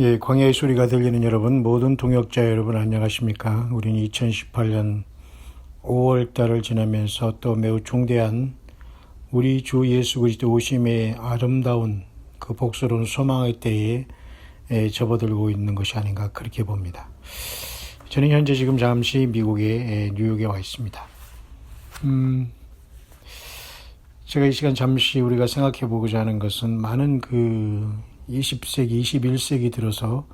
예, 광야의 소리가 들리는 여러분, 모든 동역자 여러분 안녕하십니까? 우리는 2018년 5월 달을 지나면서 또 매우 중대한 우리 주 예수 그리스도 오심의 아름다운 그 복스러운 소망의 때에 에, 접어들고 있는 것이 아닌가 그렇게 봅니다. 저는 현재 지금 잠시 미국의 에, 뉴욕에 와 있습니다. 음, 제가 이 시간 잠시 우리가 생각해 보고자 하는 것은 많은 그 20세기, 21세기 들어서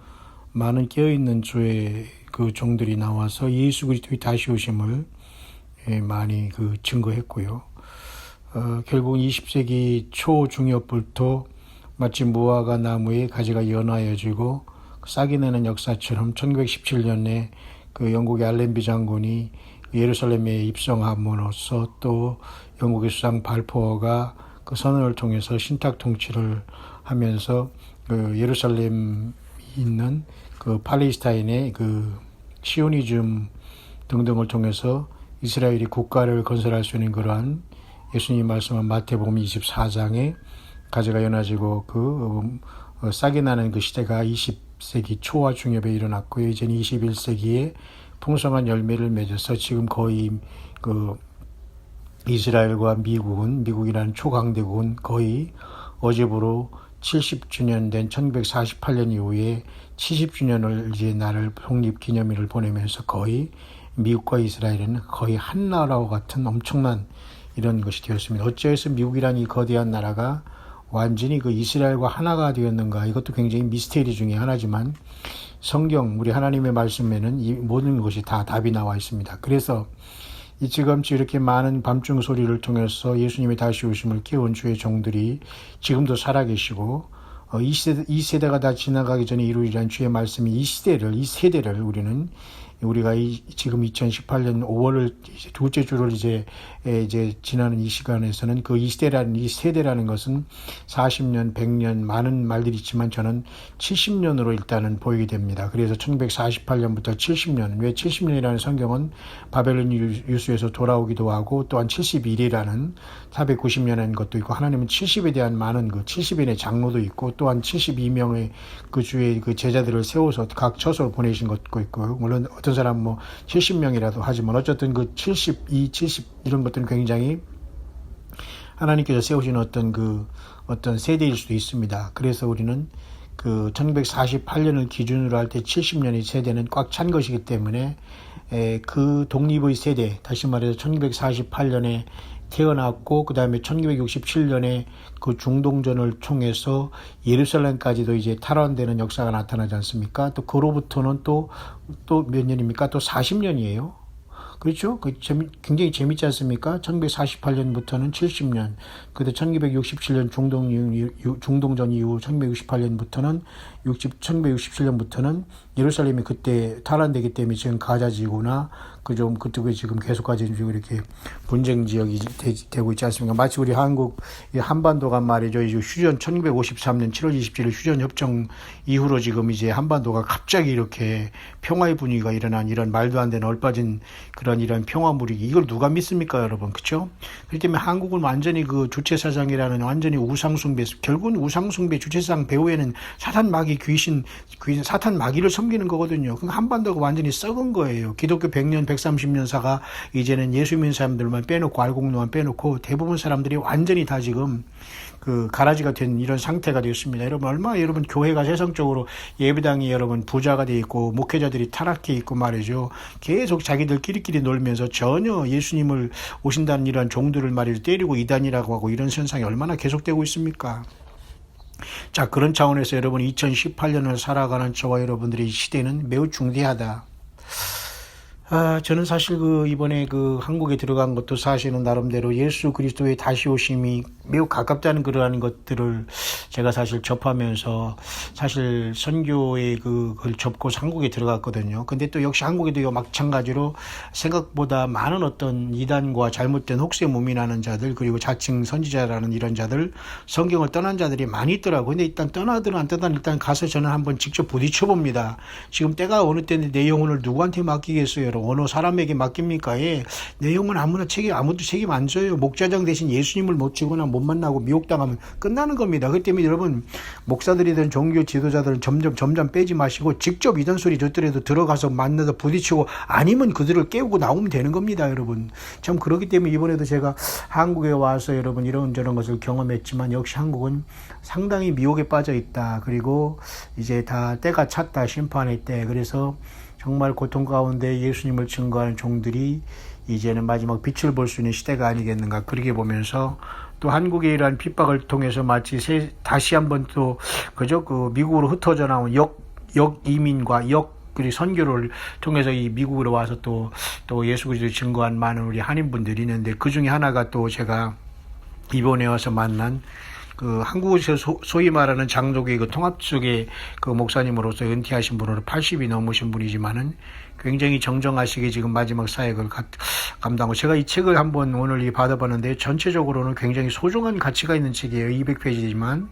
많은 깨어있는 주의 그 종들이 나와서 예수 그리스도의 다시 오심을 예, 많이 그 증거했고요. 어, 결국 20세기 초 중엽부터 마치 무화과 나무의 가지가 연하여지고 싹이 내는 역사처럼 1917년에 그 영국의 알렌비 장군이 예루살렘에 입성함으로써 또 영국의 수상 발포어가 그 선언을 통해서 신탁 통치를 하면서 그 예루살렘 있는 그 팔레스타인의 그 시오니즘 등등을 통해서 이스라엘이 국가를 건설할 수 있는 그러한 예수님 말씀한 마태복음 24장에 가지가 연화지고 그 어, 싹이 나는 그 시대가 20세기 초와 중엽에 일어났고요. 이제는 21세기에 풍성한 열매를 맺어서 지금 거의 그 이스라엘과 미국은 미국이라는 초강대국은 거의 어제부로 70주년 된 1948년 이후에 70주년을 이제 나를 독립 기념일을 보내면서 거의 미국과 이스라엘은 거의 한 나라와 같은 엄청난 이런 것이 되었습니다. 어찌해서 미국이라는 이 거대한 나라가 완전히 그 이스라엘과 하나가 되었는가 이것도 굉장히 미스테리 중의 하나지만 성경 우리 하나님의 말씀에는 이 모든 것이 다 답이 나와 있습니다. 그래서 이 지금치 이렇게 많은 밤중 소리를 통해서 예수님의 다시 오심을 깨운 주의 종들이 지금도 살아계시고 어, 이 세대 이 세대가 다 지나가기 전에 이루리란 주의 말씀이 이 시대를 이 세대를 우리는 우리가 이, 지금 2018년 5월을 이제 둘째 주를 이제 에, 이제 지나는 이 시간에서는 그 이 시대라는 이 세대라는 것은 40년, 100년 많은 말들이 있지만 저는 70년으로 일단은 보이게 됩니다. 그래서 1948년부터 70년 왜 70년이라는 성경은 바벨론 유수에서 돌아오기도 하고 또한 71이라는 490년인 것도 있고 하나님은 70에 대한 많은 그 70인의 장로도 있고 또한 72명의 그 주의 그 제자들을 세워서 각 처소로 보내신 것도 있고 물론 어떤 사람 뭐 70명이라도 하지만 어쨌든 그 72, 70 이런 것들은 굉장히 하나님께서 세우신 어떤 그 어떤 세대일 수도 있습니다. 그래서 우리는 그 1948년을 기준으로 할 때 70년의 세대는 꽉 찬 것이기 때문에 에, 그 독립의 세대, 다시 말해서 1948년에 태어났고 그 다음에 1967년에 그 중동전을 통해서 예루살렘까지도 이제 탈환되는 역사가 나타나지 않습니까? 또 그로부터는 또 또 몇 년입니까? 또 40년이에요. 그렇죠? 그 재미, 굉장히 재밌지 않습니까? 1948년부터는 70년, 그때 1967년 중동 중동전 이후 1968년부터는 60, 1967년부터는 예루살렘이 그때 탈환되기 때문에 지금 가자지구나 그 좀 그쪽에 지금 계속까지 지금 이렇게 분쟁 지역이 되, 고 있지 않습니까? 마치 우리 한국 한반도가 말이죠. 이제 휴전 1953년 7월 27일 휴전 협정 이후로 지금 이제 한반도가 갑자기 이렇게 평화의 분위기가 일어난 이런 말도 안 되는 얼빠진 그런 이런 평화물이 이걸 누가 믿습니까, 여러분? 그렇죠? 그렇기 때문에 한국은 완전히 그 주체 사상이라는 완전히 우상숭배 결국은 우상숭배 주체사상 배후에는 사탄 마귀 귀신 귀신 사탄 마귀를 섬기는 거거든요. 그 한반도가 완전히 썩은 거예요. 기독교 100년 130년사가 이제는 예수 믿는 사람들만 빼놓고 알곡노만 빼놓고 대부분 사람들이 완전히 다 지금 그 가라지가 된 이런 상태가 되었습니다. 여러분 얼마 여러분 교회가 세상적으로 예배당이 여러분 부자가 돼 있고 목회자들이 타락해 있고 말이죠. 계속 자기들끼리끼리 놀면서 전혀 예수님을 오신다는 이런 종들을 말이죠 때리고 이단이라고 하고 이런 현상이 얼마나 계속되고 있습니까? 자 그런 차원에서 여러분 2018년을 살아가는 저와 여러분들의 시대는 매우 중대하다. 아, 저는 사실 그 이번에 그 한국에 들어간 것도 사실은 나름대로 예수 그리스도의 다시 오심이 매우 가깝다는 그러한 것들을 제가 사실 접하면서 사실 선교의 그걸 접고 한국에 들어갔거든요. 근데 또 역시 한국에도 마찬가지로 생각보다 많은 어떤 이단과 잘못된 혹세 무민하는 자들 그리고 자칭 선지자라는 이런 자들 성경을 떠난 자들이 많이 있더라고요. 근데 일단 떠나든 안 떠나든 일단 가서 저는 한번 직접 부딪혀 봅니다. 지금 때가 어느 때인데 내 영혼을 누구한테 맡기겠어요? 어느 사람에게 맡깁니까? 예. 내용은 아무나 책임, 아무도 책임 안 져요. 목자장 대신 예수님을 못 치거나 못 만나고 미혹당하면 끝나는 겁니다. 그 때문에 때문에 여러분 목사들이든 종교 지도자들은 점점 점점 빼지 마시고 직접 이런 소리 듣더라도 들어가서 만나서 부딪히고 아니면 그들을 깨우고 나오면 되는 겁니다, 여러분. 참 그렇기 때문에 이번에도 제가 한국에 와서 여러분 이런 저런 것을 경험했지만 역시 한국은 상당히 미혹에 빠져 있다. 그리고 이제 다 때가 찼다 심판의 때. 그래서 정말 고통 가운데 예수님을 증거하는 종들이 이제는 마지막 빛을 볼 수 있는 시대가 아니겠는가 그렇게 보면서 또 한국의 이러한 핍박을 통해서 마치 새, 다시 한번 또 그저 그 미국으로 흩어져 나온 역, 역 이민과 역 그리고 선교를 통해서 이 미국으로 와서 또, 또 예수 그리스도 증거한 많은 우리 한인분들이 있는데 그 중에 하나가 또 제가 이번에 와서 만난 그 한국에서 소, 소위 말하는 장족의 그 통합 쪽의 그 목사님으로서 은퇴하신 분으로 80이 넘으신 분이지만은 굉장히 정정하시게 지금 마지막 사역을 가, 감당하고 제가 이 책을 한번 오늘 이 받아봤는데 전체적으로는 굉장히 소중한 가치가 있는 책이에요. 200페이지지만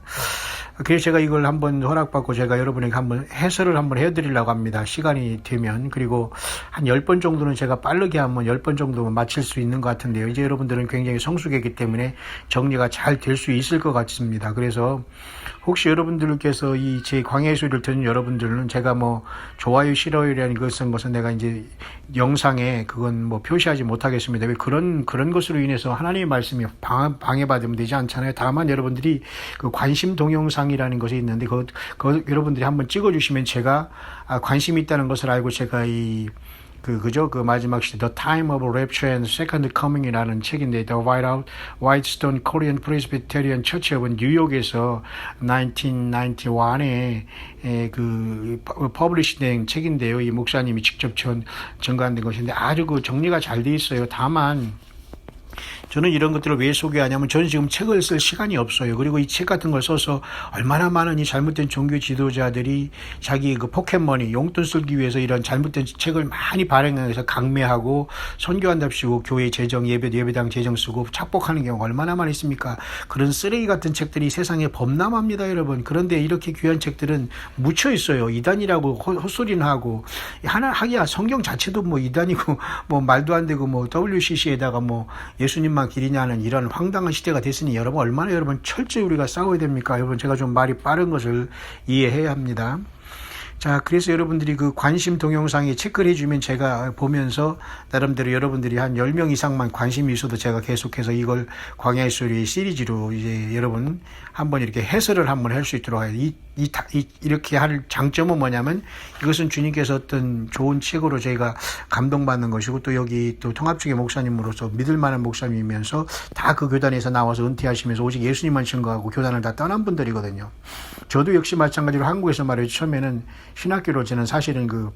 그래서 제가 이걸 한번 허락받고 제가 여러분에게 한번 해설을 한번 해드리려고 합니다. 시간이 되면. 그리고 한 10번 정도는 제가 빠르게 한번 10번 정도면 마칠 수 있는 것 같은데요. 이제 여러분들은 굉장히 성숙했기 때문에 정리가 잘 될 수 있을 것 같습니다. 그래서 혹시 여러분들께서 이 제 광야의 소리를 듣는 여러분들은 제가 뭐 좋아요, 싫어요라는 것은 것은 내가 이제 영상에 그건 뭐 표시하지 못하겠습니다. 왜 그런, 그런 것으로 인해서 하나님의 말씀이 방, 방해받으면 되지 않잖아요. 다만 여러분들이 그 관심 동영상이라는 것이 있는데 그, 그 여러분들이 한번 찍어주시면 제가 아, 관심이 있다는 것을 알고 제가 이 그 그죠 그 마지막 시대 The Time of Rapture and Second Coming이라는 책인데 The Whiteout Whitestone Korean Presbyterian Church of 뉴욕에서 1991에 에, 그 퍼블리시된 책인데요. 이 목사님이 직접 전 전가된 것인데 아주 그 정리가 잘 돼 있어요. 다만 저는 이런 것들을 왜 소개하냐면 저는 지금 책을 쓸 시간이 없어요. 그리고 이 책 같은 걸 써서 얼마나 많은 이 잘못된 종교 지도자들이 자기 그 포켓머니 용돈 쓸기 위해서 이런 잘못된 책을 많이 발행해서 강매하고 선교한답시고 교회 재정 예배 예배당 재정 쓰고 착복하는 경우가 얼마나 많이 있습니까? 그런 쓰레기 같은 책들이 세상에 범람합니다, 여러분. 그런데 이렇게 귀한 책들은 묻혀 있어요. 이단이라고 헛소리는 하고 하나 하기야 성경 자체도 뭐 이단이고 뭐 말도 안 되고 뭐 WCC에다가 뭐 예 수님만 길이냐는 이런 황당한 시대가 됐으니 여러분 얼마나 여러분 철저히 우리가 싸워야 됩니까? 여러분 제가 좀 말이 빠른 것을 이해해야 합니다. 자, 그래서 여러분들이 그 관심 동영상에 체크를 해주면 제가 보면서 나름대로 여러분들이 한 10명 이상만 관심이 있어도 제가 계속해서 이걸 광야의 소리 시리즈로 이제 여러분 한번 이렇게 해설을 한번 할 수 있도록 해요. 이, 이, 이, 이렇게 할 장점은 뭐냐면 이것은 주님께서 어떤 좋은 책으로 저희가 감동받는 것이고 또 여기 또 통합중의 목사님으로서 믿을 만한 목사님이면서 다 그 교단에서 나와서 은퇴하시면서 오직 예수님만 증거하고 교단을 다 떠난 분들이거든요. 저도 역시 마찬가지로 한국에서 말이죠. 처음에는 신학교로 저는 사실은 그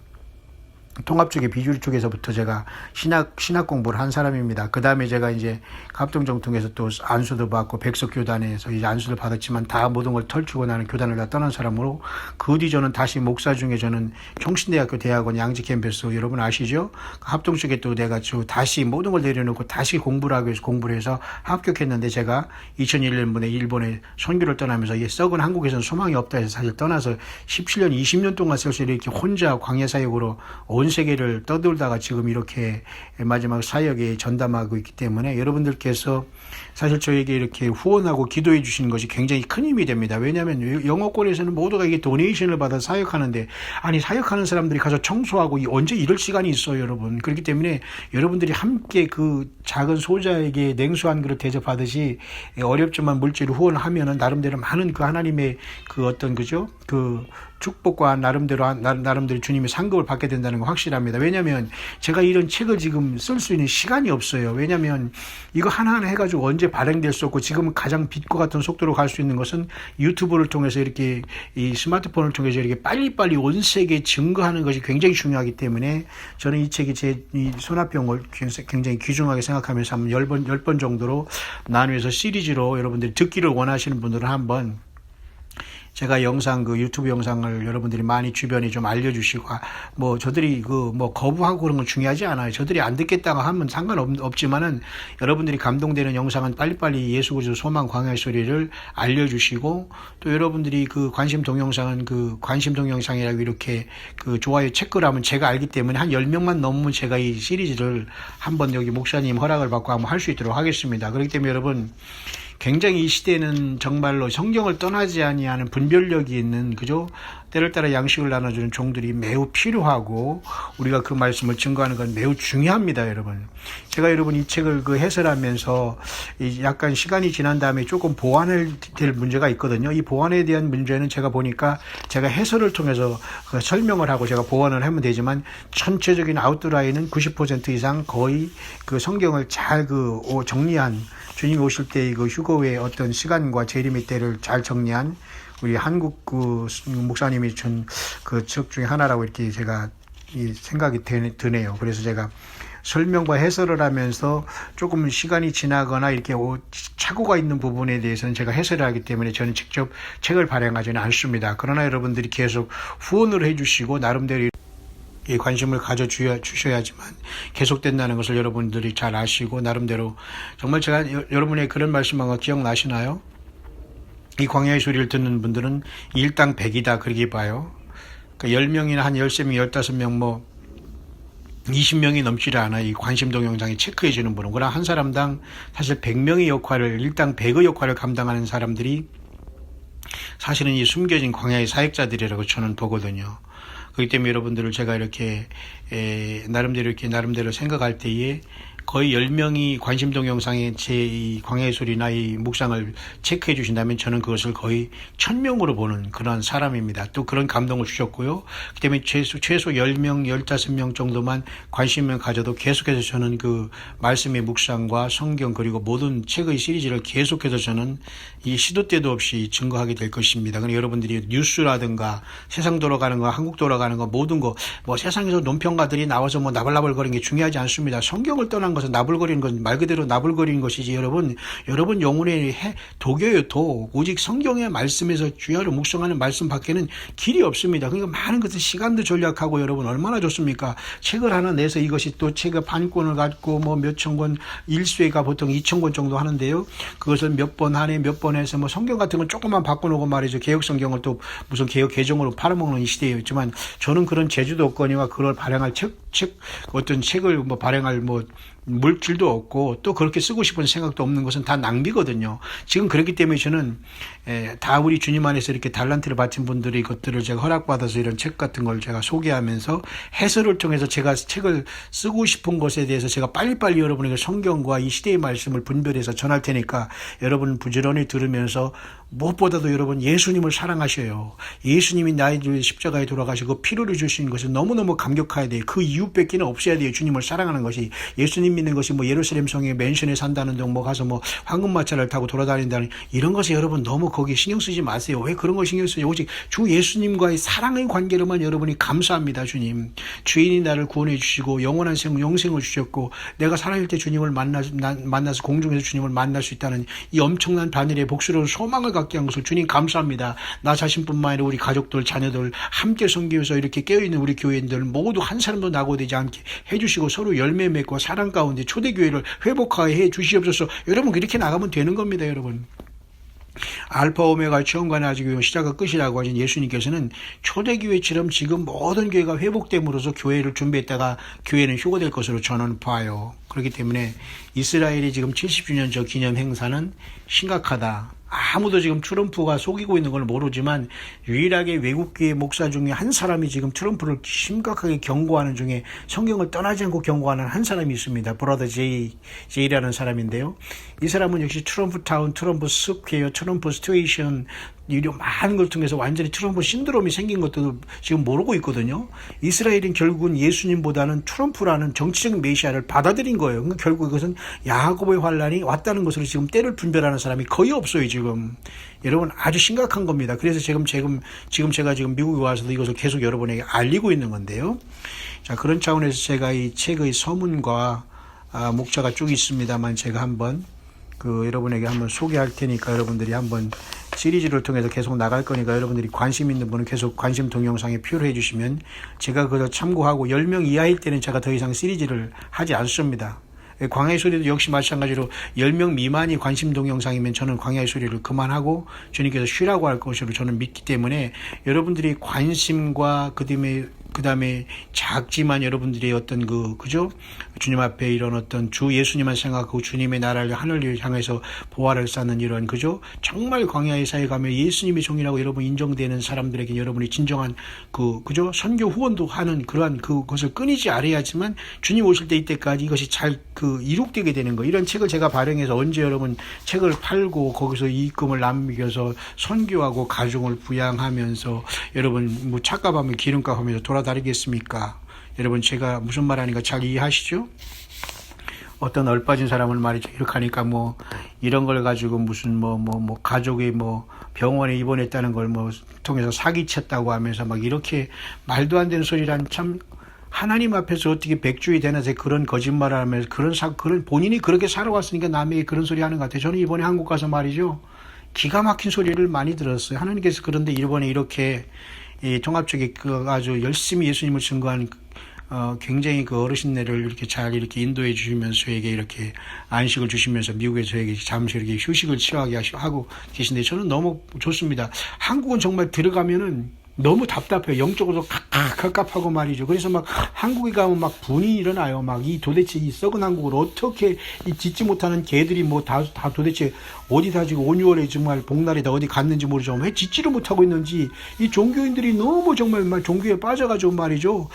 통합 쪽의 비주류 쪽에서부터 제가 신학 신학 공부를 한 사람입니다. 그 다음에 제가 이제 갑동정통에서 또 안수도 받고 백석교단에서 이제 안수를 받았지만 다 모든 걸 털추고 나는 교단을 다 떠난 사람으로 그 뒤 저는 다시 목사 중에 저는 총신대학교 대학원 양지 캠퍼스 여러분 아시죠? 합동 쪽에 또 내가 저 다시 모든 걸 내려놓고 다시 공부를 하기 위해서 공부를 해서 합격했는데 제가 2001년분에 일본에 선교를 떠나면서 이 썩은 한국에서는 소망이 없다 해서 사실 떠나서 17년 20년 동안 쓸수 이렇게 혼자 광야 사역으로 온 세계를 떠돌다가 지금 이렇게 마지막 사역에 전담하고 있기 때문에 여러분들께서 사실 저에게 이렇게 후원하고 기도해 주시는 것이 굉장히 큰 힘이 됩니다. 왜냐하면 영어권에서는 모두가 이게 도네이션을 받아 사역하는데 아니 사역하는 사람들이 가서 청소하고 언제 이럴 시간이 있어요, 여러분. 그렇기 때문에 여러분들이 함께 그 작은 소자에게 냉수 한 그릇 대접하듯이 어렵지만 물질을 후원하면은 나름대로 많은 그 하나님의 그 어떤 그죠 그 축복과 나름대로 나름대로 주님의 상급을 받게 된다는 거 확실합니다. 왜냐하면 제가 이런 책을 지금 쓸 수 있는 시간이 없어요. 왜냐하면 이거 하나하나 해가지고 언제 발행될 수 없고 지금 가장 빛과 같은 속도로 갈 수 있는 것은 유튜브를 통해서 이렇게 이 스마트폰을 통해서 이렇게 빨리빨리 온 세계에 증거하는 것이 굉장히 중요하기 때문에 저는 이 책이 제 손아병을 굉장히 귀중하게 생각하면서 한번 열 번, 열번 정도로 나누어서 시리즈로 여러분들이 듣기를 원하시는 분들은 한번 제가 영상 그 유튜브 영상을 여러분들이 많이 주변에 좀 알려주시고 아, 뭐 저들이 그 뭐 거부하고 그런 건 중요하지 않아요. 저들이 안 듣겠다고 하면 상관없지만은 여러분들이 감동되는 영상은 빨리빨리 예수 그리스도 소망 광야의 소리를 알려주시고 또 여러분들이 그 관심 동영상은 그 관심 동영상이라고 이렇게 그 좋아요 체크를 하면 제가 알기 때문에 한 10명만 넘으면 제가 이 시리즈를 한번 여기 목사님 허락을 받고 한번 할 수 있도록 하겠습니다. 그렇기 때문에 여러분 굉장히 이 시대는 정말로 성경을 떠나지 아니하는 분별력이 있는 그죠? 때를 따라 양식을 나눠주는 종들이 매우 필요하고 우리가 그 말씀을 증거하는 건 매우 중요합니다, 여러분. 제가 여러분 이 책을 그 해설하면서 이 약간 시간이 지난 다음에 조금 보완을 될 문제가 있거든요. 이 보완에 대한 문제는 제가 보니까 제가 해설을 통해서 그 설명을 하고 제가 보완을 하면 되지만 전체적인 아웃라인은 90% 이상 거의 그 성경을 잘 그 정리한 주님이 오실 때그 휴거의 어떤 시간과 재림의 때를 잘 정리한 우리 한국 그 목사님이 준 그 책 중에 하나라고 이렇게 제가 이 생각이 드네요. 그래서 제가 설명과 해설을 하면서 조금 시간이 지나거나 이렇게 착오가 있는 부분에 대해서는 제가 해설을 하기 때문에 저는 직접 책을 발행하지는 않습니다. 그러나 여러분들이 계속 후원을 해주시고 나름대로 이 관심을 가져 주셔야지만 계속된다는 것을 여러분들이 잘 아시고 나름대로 정말 제가 여러분의 그런 말씀한 거 기억나시나요? 이 광야의 소리를 듣는 분들은 일당 100이다 그렇게 봐요. 그러니까 10명이나 한 13명, 15명 뭐 20명이 넘지를 않아 이 관심 동영상에 체크해 주는 분은 그러나 한 사람당 사실 100명의 역할을 일당 100의 역할을 감당하는 사람들이 사실은 이 숨겨진 광야의 사역자들이라고 저는 보거든요. 그렇기 때문에 여러분들을 제가 이렇게 에, 나름대로 이렇게 나름대로 생각할 때에 거의 10명이 관심 동영상에 제 광야의 소리나 이 묵상을 체크해 주신다면 저는 그것을 거의 1000명으로 보는 그런 사람입니다. 또 그런 감동을 주셨고요. 그 때문에 최소, 최소 10명, 15명 정도만 관심을 가져도 계속해서 저는 그 말씀의 묵상과 성경 그리고 모든 책의 시리즈를 계속해서 저는 이 시도 때도 없이 증거하게 될 것입니다. 그러니 여러분들이 뉴스라든가 세상 돌아가는 거, 한국 돌아가는 거 모든 거 뭐 세상에서 논평가들이 나와서 뭐 나발나발거리는 게 중요하지 않습니다. 성경을 떠난 것은 나불거리는 건 말 그대로 나불거리는 것이지 여러분 여러분 영혼의 해, 독여요 독 오직 성경의 말씀에서 주야로 묵상하는 말씀 밖에는 길이 없습니다. 그러니까 많은 것을 시간도 절약하고 여러분 얼마나 좋습니까? 책을 하나 내서 이것이 또 책의 판권을 갖고 뭐 몇천 권 일수회가 보통 2천 권 정도 하는데요. 그것을 몇번한해몇번 해서 뭐 성경 같은 건 조금만 바꿔놓고 말이죠. 개혁 성경을 또 무슨 개혁 개정으로 팔아먹는 이 시대였지만 저는 그런 제주도 없거니와 그걸 발행할 책, 책 어떤 책을 뭐 발행할 뭐 물질도 없고 또 그렇게 쓰고 싶은 생각도 없는 것은 다 낭비거든요. 지금 그렇기 때문에 저는 다 우리 주님 안에서 이렇게 달란트를 바친 분들이 이것들을 제가 허락받아서 이런 책 같은 걸 제가 소개하면서 해설을 통해서 제가 책을 쓰고 싶은 것에 대해서 제가 빨리빨리 여러분에게 성경과 이 시대의 말씀을 분별해서 전할 테니까 여러분 부지런히 들으면서 무엇보다도 여러분 예수님을 사랑하셔요. 예수님이 나의 십자가에 돌아가시고 피로를 주신 것은 너무너무 감격해야 돼요. 그 이유 뺏기는 없어야 돼요. 주님을 사랑하는 것이 예수님 믿는 것이 뭐 예루살렘 성에 맨션에 산다는 등 뭐 가서 뭐 황금마차를 타고 돌아다닌다는 이런 것이 여러분 너무 거기 신경 쓰지 마세요. 왜 그런 걸 신경 쓰죠? 오직 주 예수님과의 사랑의 관계로만 여러분이 감사합니다. 주님. 주인이 나를 구원해 주시고 영원한 생 영생을 주셨고 내가 살아있을 때 주님을 만나 만나서 공중에서 주님을 만날 수 있다는 이 엄청난 바늘의 복수로 소망을 갖게 한 것을 주님 감사합니다. 나 자신뿐만 아니라 우리 가족들, 자녀들 함께 섬기면서 이렇게 깨어 있는 우리 교회인들 모두 한 사람도 낙오되지 않게 해주시고 서로 열매 맺고 사랑 가운데 초대교회를 회복하게 해 주시옵소서. 여러분 그렇게 나가면 되는 겁니다, 여러분. 알파 오메가 처음과 나중에 시작과 끝이라고 하신 예수님께서는 초대교회처럼 지금 모든 교회가 회복됨으로써 교회를 준비했다가 교회는 휴고될 것으로 저는 봐요. 그렇기 때문에 이스라엘이 지금 70주년 저 기념 행사는 심각하다. 아무도 지금 트럼프가 속이고 있는 걸 모르지만 유일하게 외국계 목사 중에 한 사람이 지금 트럼프를 심각하게 경고하는 중에 성경을 떠나지 않고 경고하는 한 사람이 있습니다. 브라더 제이, 제이라는 사람인데요. 이 사람은 역시 트럼프 타운, 트럼프 스퀘어, 트럼프 스테이션 이런 많은 걸 통해서 완전히 트럼프 신드롬이 생긴 것도 지금 모르고 있거든요. 이스라엘은 결국은 예수님보다는 트럼프라는 정치적 메시아를 받아들인 거예요. 그러니까 결국 이것은 야고보의 환란이 왔다는 것으로 지금 때를 분별하는 사람이 거의 없어요, 지금. 여러분 아주 심각한 겁니다. 그래서 지금 지금 지금 제가 지금 미국에 와서도 이것을 계속 여러분에게 알리고 있는 건데요. 자, 그런 차원에서 제가 이 책의 서문과 아, 목차가 쭉 있습니다만 제가 한번 그 여러분에게 한번 소개할 테니까 여러분들이 한번 시리즈를 통해서 계속 나갈 거니까 여러분들이 관심 있는 분은 계속 관심 동영상에 표를 해주시면 제가 그걸 참고하고 10명 이하일 때는 제가 더 이상 시리즈를 하지 않습니다. 광야의 소리도 역시 마찬가지로 10명 미만이 관심 동영상이면 저는 광야의 소리를 그만하고 주님께서 쉬라고 할 것으로 저는 믿기 때문에 여러분들이 관심과 그 다음에 그 다음에 작지만 여러분들의 어떤 그, 그죠? 주님 앞에 이런 어떤 주 예수님만 생각하고 주님의 나라를 하늘을 향해서 보화를 쌓는 이런, 그죠? 정말 광야의 사회 가면 예수님의 종이라고 여러분 인정되는 사람들에게 여러분이 진정한 그, 그죠? 선교 후원도 하는 그러한 그것을 끊이지 않아야지만 주님 오실 때 이때까지 이것이 잘 그 이룩되게 되는 거. 이런 책을 제가 발행해서 언제 여러분 책을 팔고 거기서 이익금을 남겨서 선교하고 가정을 부양하면서 여러분 뭐 차값 하면 기름값 하면서 돌아다니겠습니까? 여러분 제가 무슨 말 하는가 잘 이해하시죠? 어떤 얼빠진 사람을 말이죠. 이렇게 하니까 뭐 이런 걸 가지고 무슨 뭐뭐 뭐 가족이 뭐 병원에 입원했다는 걸 뭐 통해서 사기쳤다고 하면서 막 이렇게 말도 안 되는 소리란 참 하나님 앞에서 어떻게 백주이 되나서 그런 거짓말을 하면서 그런 사 그런 본인이 그렇게 살아왔으니까 남에게 그런 소리 하는 것 같아요. 저는 이번에 한국 가서 말이죠. 기가 막힌 소리를 많이 들었어요. 하나님께서 그런데 이번에 이렇게 이 종합적인 그 아주 열심히 예수님을 증거한 어, 굉장히 그 어르신네를 이렇게 잘 이렇게 인도해 주시면서 저에게 이렇게 안식을 주시면서 미국에 저에게 잠시 이렇게 휴식을 취하게 하고 계신데 저는 너무 좋습니다. 한국은 정말 들어가면은 너무 답답해요. 영적으로 갑갑하고 말이죠. 그래서 막 한국에 가면 막 분이 일어나요. 막 이 도대체 이 썩은 한국을 어떻게 이 짓지 못하는 개들이 뭐 다 다 도대체 어디다 지금 5, 6월에 정말 복날에다 어디 갔는지 모르죠. 왜 짓지를 못하고 있는지 이 종교인들이 너무 정말 말 종교에 빠져가지고 말이죠.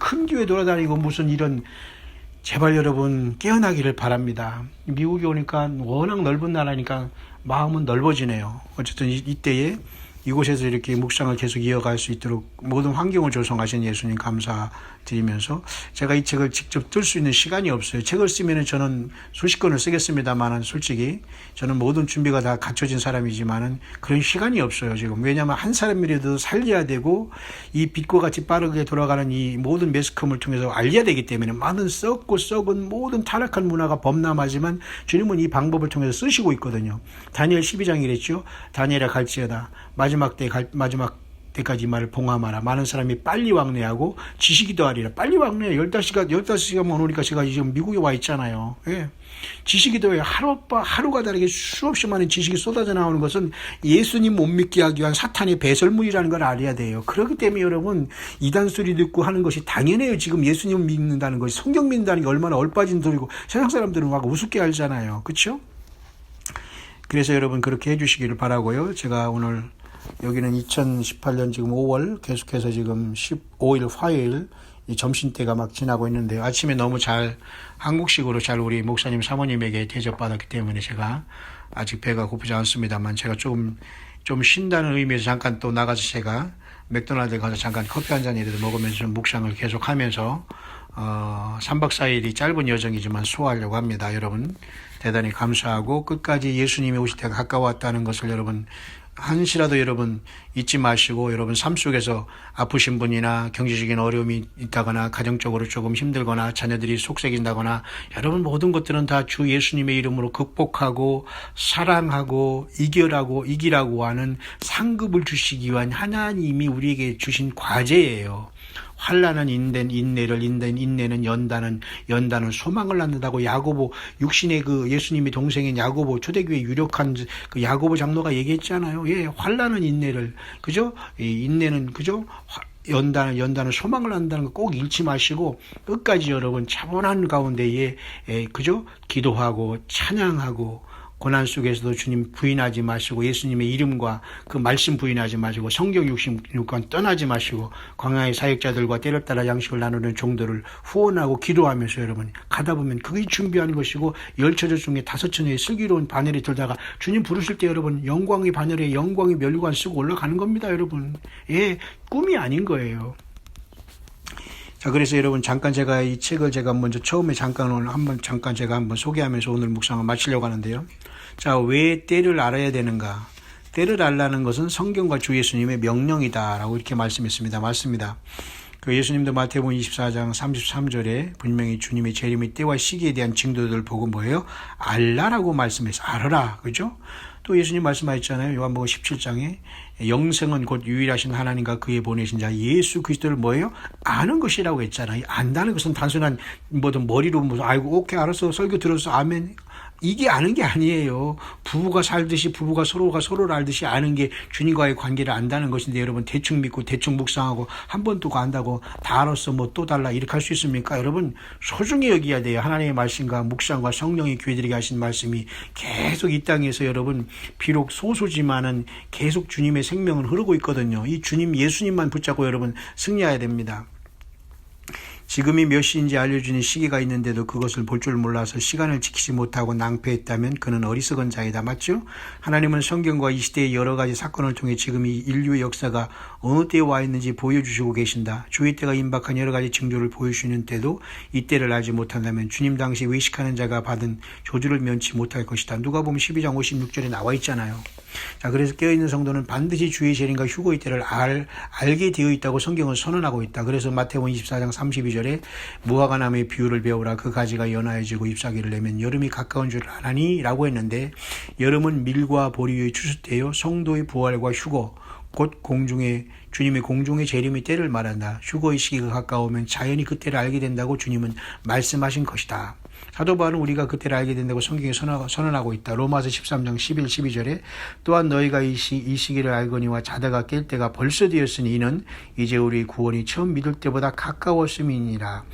큰 교회 돌아다니고 무슨 이런 제발 여러분 깨어나기를 바랍니다. 미국에 오니까 워낙 넓은 나라니까 마음은 넓어지네요. 어쨌든 이- 이때에 이곳에서 이렇게 묵상을 계속 이어갈 수 있도록 모든 환경을 조성하신 예수님 감사 드리면서 제가 이 책을 직접 뜰 수 있는 시간이 없어요. 책을 쓰면은 저는 수십 권을 쓰겠습니다만은 솔직히 저는 모든 준비가 다 갖춰진 사람이지만은 그런 시간이 없어요 지금. 왜냐하면 한 사람이라도 살려야 되고 이 빛과 같이 빠르게 돌아가는 이 모든 매스컴을 통해서 알려야 되기 때문에 많은 썩고 썩은 모든 타락한 문화가 범람하지만 주님은 이 방법을 통해서 쓰시고 있거든요. 다니엘 12장 이랬죠. 다니엘아 갈지어다. 마지막 때 갈, 마지막 때까지 이 말을 봉함하라. 많은 사람이 빨리 왕래하고 지식이 더하리라. 빨리 왕래 15시간, 15시간만 오니까 제가 지금 미국에 와 있잖아요. 예. 지식이 더해 하루, 하루가 다르게 수없이 많은 지식이 쏟아져 나오는 것은 예수님 못 믿게 하기 위한 사탄의 배설물이라는 걸 알아야 돼요. 그렇기 때문에 여러분, 이단 소리 듣고 하는 것이 당연해요. 지금 예수님 믿는다는 것이 성경 믿는다는 게 얼마나 얼빠진 소리고 세상 사람들은 막 우습게 알잖아요. 그렇죠? 그래서 여러분 그렇게 해주시기를 바라고요. 제가 오늘 여기는 2018년 지금 5월 계속해서 지금 15일 화요일 이 점심때가 막 지나고 있는데 아침에 너무 잘 한국식으로 잘 우리 목사님 사모님에게 대접받았기 때문에 제가 아직 배가 고프지 않습니다만 제가 좀좀 쉰다는 의미에서 잠깐 또 나가서 제가 맥도날드 가서 잠깐 커피 한 잔이라도 먹으면서 좀 묵상을 계속하면서 어, 3박 4일이 짧은 여정이지만 소화하려고 합니다. 여러분 대단히 감사하고 끝까지 예수님이 오실 때가 가까웠다는 것을 여러분 한시라도 여러분 잊지 마시고 여러분 삶 속에서 아프신 분이나 경제적인 어려움이 있다거나 가정적으로 조금 힘들거나 자녀들이 속색인다거나 여러분 모든 것들은 다 주 예수님의 이름으로 극복하고 사랑하고 이겨라고 이기라고 하는 상급을 주시기 위한 하나님이 우리에게 주신 과제예요. 환란은 인된 인내를 인된 인내는 연단은 연단은 소망을 낳는다고 야고보 육신의 그 예수님의 동생인 야고보 초대교회 유력한 그 야고보 장로가 얘기했잖아요. 예, 환란은 인내를 그죠? 이 인내는 그죠? 연단은 연단은 소망을 낳는다는 거 꼭 잃지 마시고 끝까지 여러분 차분한 가운데에 예, 그죠? 기도하고 찬양하고 고난 속에서도 주님 부인하지 마시고 예수님의 이름과 그 말씀 부인하지 마시고 성경 66권 떠나지 마시고 광야의 사역자들과 때를 따라 양식을 나누는 종들을 후원하고 기도하면서 여러분 가다 보면 그게 준비하는 것이고 열 처자 중에 다섯 처녀의 슬기로운 바늘이 들다가 주님 부르실 때 여러분 영광의 바늘에 영광의 멸류관 쓰고 올라가는 겁니다 여러분 예 꿈이 아닌 거예요 자, 그래서 여러분 잠깐 제가 이 책을 제가 먼저 처음에 잠깐 오늘 한번 잠깐 제가 한번 소개하면서 오늘 묵상을 마치려고 하는데요. 자, 왜 때를 알아야 되는가? 때를 알라는 것은 성경과 주 예수님의 명령이다라고 이렇게 말씀했습니다. 맞습니다. 그 예수님도 마태복음 24장 33절에 분명히 주님의 재림의 때와 시기에 대한 징조들을 보고 뭐예요? 알라라고 말씀해서 알아라. 그죠? 또 예수님 말씀하셨잖아요. 요한복음 17장에 영생은 곧 유일하신 하나님과 그의 보내신 자 예수 그리스도를 뭐예요? 아는 것이라고 했잖아요. 안다는 것은 단순한 뭐든 머리로 무슨 아이고 오케이 알았어 설교 들었어 아멘 이게 아는 게 아니에요. 부부가 살듯이 부부가 서로가 서로를 알듯이 아는 게 주님과의 관계를 안다는 것인데 여러분 대충 믿고 대충 묵상하고 한 번 두고 안다고 다 알았어 뭐 또 달라 이렇게 할 수 있습니까? 여러분 소중히 여기야 돼요. 하나님의 말씀과 묵상과 성령이 교회들에게 하신 말씀이 계속 이 땅에서 여러분 비록 소수지만은 계속 주님의 생명은 흐르고 있거든요. 이 주님 예수님만 붙잡고 여러분 승리해야 됩니다. 지금이 몇 시인지 알려주는 시기가 있는데도 그것을 볼 줄 몰라서 시간을 지키지 못하고 낭패했다면 그는 어리석은 자이다. 맞죠? 하나님은 성경과 이 시대의 여러 가지 사건을 통해 지금 이 인류의 역사가 어느 때에 와 있는지 보여주시고 계신다. 주의 때가 임박한 여러 가지 징조를 보여주시는 때도 이때를 알지 못한다면 주님 당시 외식하는 자가 받은 조주를 면치 못할 것이다. 누가 보면 12장 56절에 나와 있잖아요. 자, 그래서 깨어있는 성도는 반드시 주의 재림과 휴거의 때를 알, 알게 되어 있다고 성경은 선언하고 있다. 그래서 마태복음 24장 32절 에 무화과 나무의 비유를 배우라 그 가지가 연하여지고 잎사귀를 내면 여름이 가까운 줄 아나니 라고 했는데 여름은 밀과 보리의 추수때요 성도의 부활과 휴거 곧 공중의 주님의 공중의 재림의 때를 말한다. 휴거의 시기가 가까우면 자연히 그때를 알게 된다고 주님은 말씀하신 것이다. 사도 바울은 우리가 그때를 알게 된다고 성경에 선언하고 있다. 로마서 13장 11, 12절에 또한 너희가 이, 시, 이 시기를 알거니와 자다가 깰 때가 벌써 되었으니 이는 이제 우리 구원이 처음 믿을 때보다 가까웠음이니라.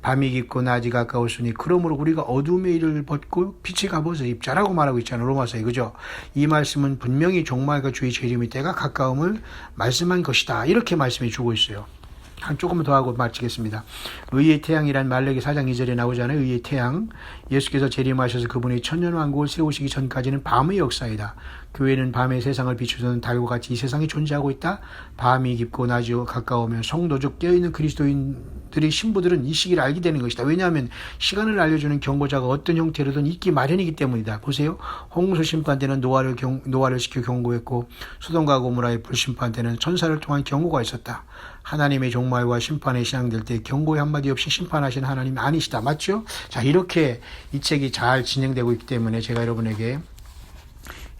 밤이 깊고 낮이 가까웠으니 그러므로 우리가 어둠의 일을 벗고 빛이 가버서 입자라고 말하고 있잖아요. 로마서에 그죠? 이 말씀은 분명히 종말과 주의 재림의 때가 가까움을 말씀한 것이다. 이렇게 말씀해 주고 있어요. 한 조금만 더 하고 마치겠습니다. 의의 태양이란 말레기 4장 2절에 나오잖아요. 의의 태양. 예수께서 재림하셔서 그분의 천년왕국을 세우시기 전까지는 밤의 역사이다. 교회는 밤에 세상을 비추는 달과 같이 이 세상에 존재하고 있다. 밤이 깊고 낮이 가까우면 성도적 깨어있는 그리스도인들의 신부들은 이 시기를 알게 되는 것이다. 왜냐하면 시간을 알려주는 경고자가 어떤 형태로든 있기 마련이기 때문이다. 보세요. 홍수 심판 때는 노아를, 경, 노아를 시켜 경고했고 수동과 고무라의 불심판 때는 천사를 통한 경고가 있었다. 하나님의 종말과 심판에 시작될 때 경고의 한마디 없이 심판하신 하나님 아니시다. 맞죠? 자, 이렇게 이 책이 잘 진행되고 있기 때문에 제가 여러분에게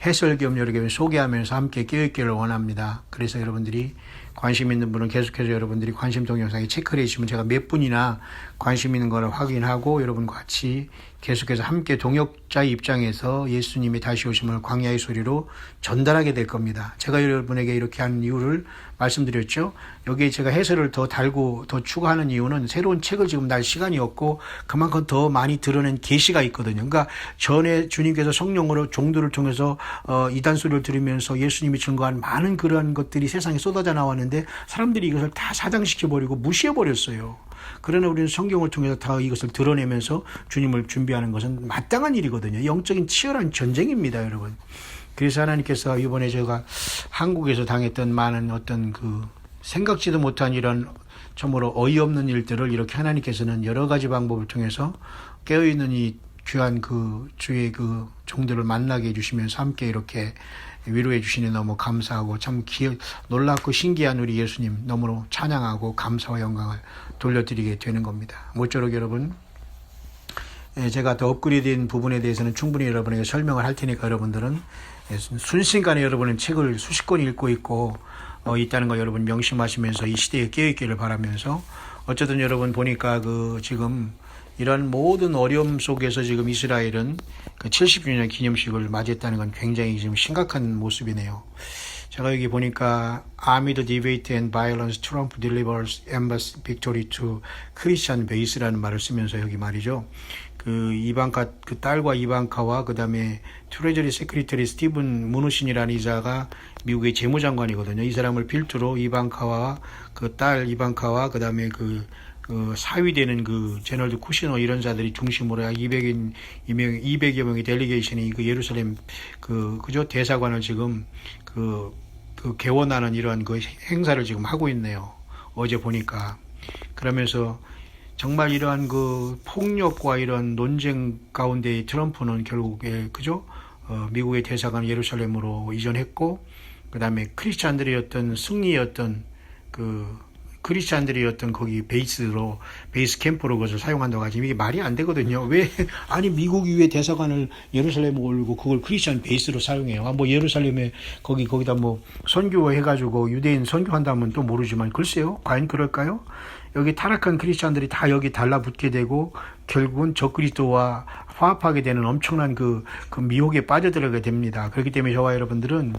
해설 겸 여러 개 소개하면서 함께 깨어있기를 원합니다. 그래서 여러분들이 관심 있는 분은 계속해서 여러분들이 관심 동영상에 체크를 해주시면 제가 몇 분이나 관심 있는 거를 확인하고 여러분과 같이 계속해서 함께 동역자 입장에서 예수님이 다시 오심을 광야의 소리로 전달하게 될 겁니다. 제가 여러분에게 이렇게 한 이유를 말씀드렸죠. 여기에 제가 해설을 더 달고 더 추가하는 이유는 새로운 책을 지금 날 시간이 없고 그만큼 더 많이 드러낸 계시가 있거든요. 그러니까 전에 주님께서 성령으로 종들을 통해서 어, 이단 소리를 들으면서 예수님이 증거한 많은 그러한 것들이 세상에 쏟아져 나왔는데 사람들이 이것을 다 사장시켜 버리고 무시해 버렸어요. 그러나 우리는 성경을 통해서 다 이것을 드러내면서 주님을 준비하는 것은 마땅한 일이거든요. 영적인 치열한 전쟁입니다, 여러분. 그래서 하나님께서 이번에 제가 한국에서 당했던 많은 어떤 그 생각지도 못한 이런 참으로 어이없는 일들을 이렇게 하나님께서는 여러 가지 방법을 통해서 깨어있는 이 귀한 그 주의 그 종들을 만나게 해주시면서 함께 이렇게 위로해 주시니 너무 감사하고 참 기, 놀랍고 신기한 우리 예수님 너무로 찬양하고 감사와 영광을 돌려드리게 되는 겁니다. 모쪼록 여러분 예, 제가 더 업그레이드된 부분에 대해서는 충분히 여러분에게 설명을 할 테니까 여러분들은 예, 순식간에 여러분은 책을 수십 권 읽고 있고 어, 있다는 거 여러분 명심하시면서 이 시대에 깨어있기를 바라면서 어쨌든 여러분 보니까 그 지금 이런 모든 어려움 속에서 지금 이스라엘은 그 70주년 기념식을 맞이했다는 건 굉장히 지금 심각한 모습이네요. 제가 여기 보니까 Amid debate and violence, Trump delivers embassy victory to Christian base라는 말을 쓰면서 여기 말이죠. 그 이방카 그 딸과 이방카와 그다음에 트레저리 세크리터리 스티븐 무누신이라는 이자가 미국의 재무장관이거든요. 이 사람을 필두로 이방카와 그 딸 이방카와 그다음에 그, 그 사위되는 그 제널드 쿠시너 이런 자들이 중심으로 약 200인 200, 200여 명의 델리게이션이 그 예루살렘 그 그죠? 대사관을 지금 그, 그 개원하는 이런 그 행사를 지금 하고 있네요. 어제 보니까. 그러면서 정말 이러한 그 폭력과 이런 논쟁 가운데 트럼프는 결국에 그죠? 어, 미국의 대사관 예루살렘으로 이전했고 그 다음에 승리의 어떤 그 크리스찬들이 어떤 거기 베이스로 베이스 캠프로 그것을 사용한다고 하지 이게 말이 안 되거든요. 왜 아니 미국 위에 대사관을 예루살렘에 올리고 그걸 크리스찬 베이스로 사용해요. 아, 뭐 예루살렘에 거기 거기다 뭐 선교 해가지고 유대인 선교한다면 또 모르지만 글쎄요 과연 그럴까요? 여기 타락한 크리스찬들이 다 여기 달라붙게 되고 결국은 적그리스도와 화합하게 되는 엄청난 그, 그 미혹에 빠져들게 됩니다. 그렇기 때문에 저와 여러분들은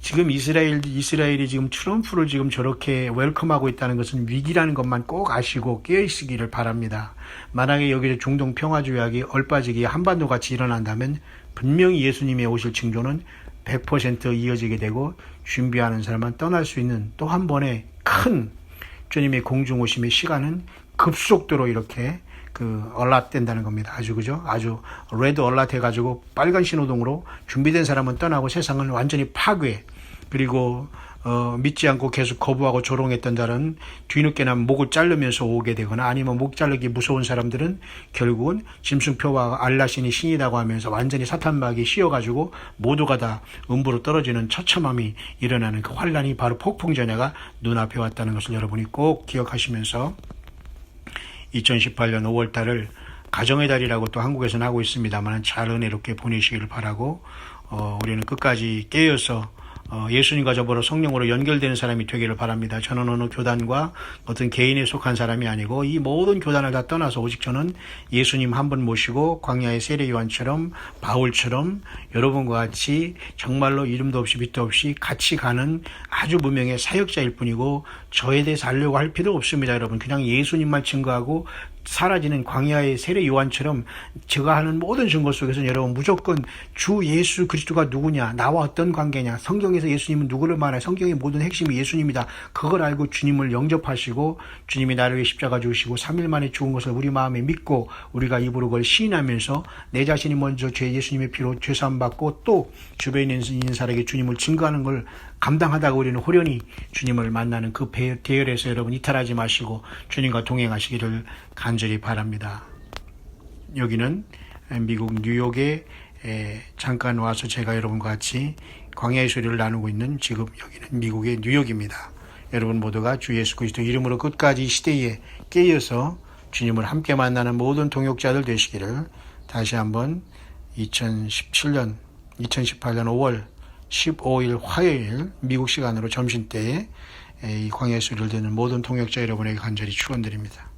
지금 이스라엘, 이스라엘이 지금 트럼프를 지금 저렇게 웰컴하고 있다는 것은 위기라는 것만 꼭 아시고 깨어있기를 바랍니다. 만약에 여기서 중동 평화조약이 얼빠지기 한반도 같이 일어난다면 분명히 예수님의 오실 징조는 100% 이어지게 되고 준비하는 사람만 떠날 수 있는 또 한 번의 큰 주님의 공중 오심의 시간은 급속도로 이렇게 그 얼랏된다는 겁니다. 아주 그죠? 아주 레드 얼랏 해가지고 빨간 신호등으로 준비된 사람은 떠나고 세상은 완전히 파괴 그리고 어, 믿지 않고 계속 거부하고 조롱했던 자는 뒤늦게나 목을 자르면서 오게 되거나 아니면 목 자르기 무서운 사람들은 결국은 짐승표와 알라신이 신이라고 하면서 완전히 사탄막이 씌어가지고 모두가 다 음부로 떨어지는 처참함이 일어나는 그 환란이 바로 폭풍전야가 눈앞에 왔다는 것을 여러분이 꼭 기억하시면서 2018년 5월 달을 가정의 달이라고 또 한국에서는 하고 있습니다만 잘 은혜롭게 보내시기를 바라고 어, 우리는 끝까지 깨어서 어, 예수님과 저보러 성령으로 연결되는 사람이 되기를 바랍니다. 저는 어느 교단과 어떤 개인에 속한 사람이 아니고 이 모든 교단을 다 떠나서 오직 저는 예수님 한 분 모시고 광야의 세례 요한처럼 바울처럼 여러분과 같이 정말로 이름도 없이 빛도 없이 같이 가는 아주 무명의 사역자일 뿐이고 저에 대해서 알려고 할 필요 없습니다. 여러분 그냥 예수님만 증거하고 사라지는 광야의 세례 요한처럼 제가 하는 모든 증거 속에서 여러분 무조건 주 예수 그리스도가 누구냐 나와 어떤 관계냐 성경에서 예수님은 누구를 말해 성경의 모든 핵심이 예수님이다. 그걸 알고 주님을 영접하시고 주님이 나를 위해 십자가 주시고 3일 만에 죽은 것을 우리 마음에 믿고 우리가 입으로 그걸 시인하면서 내 자신이 먼저 죄 예수님의 피로 죄사함 받고 또 주변에 있는 사람에게 주님을 증거하는 걸 감당하다가 우리는 호련히 주님을 만나는 그 배- 대열에서 여러분 이탈하지 마시고 주님과 동행하시기를 간절히 바랍니다. 여기는 미국 뉴욕에 에, 잠깐 와서 제가 여러분과 같이 광야의 소리를 나누고 있는 지금 여기는 미국의 뉴욕입니다. 여러분 모두가 주 예수 그리스도 이름으로 끝까지 이 시대에 깨어서 주님을 함께 만나는 모든 동역자들 되시기를 다시 한번 2017년 2018년 5월 15일 화요일 미국 시간으로 점심때에 이 소리를 듣는 모든 동역자 여러분에게 간절히 축원드립니다.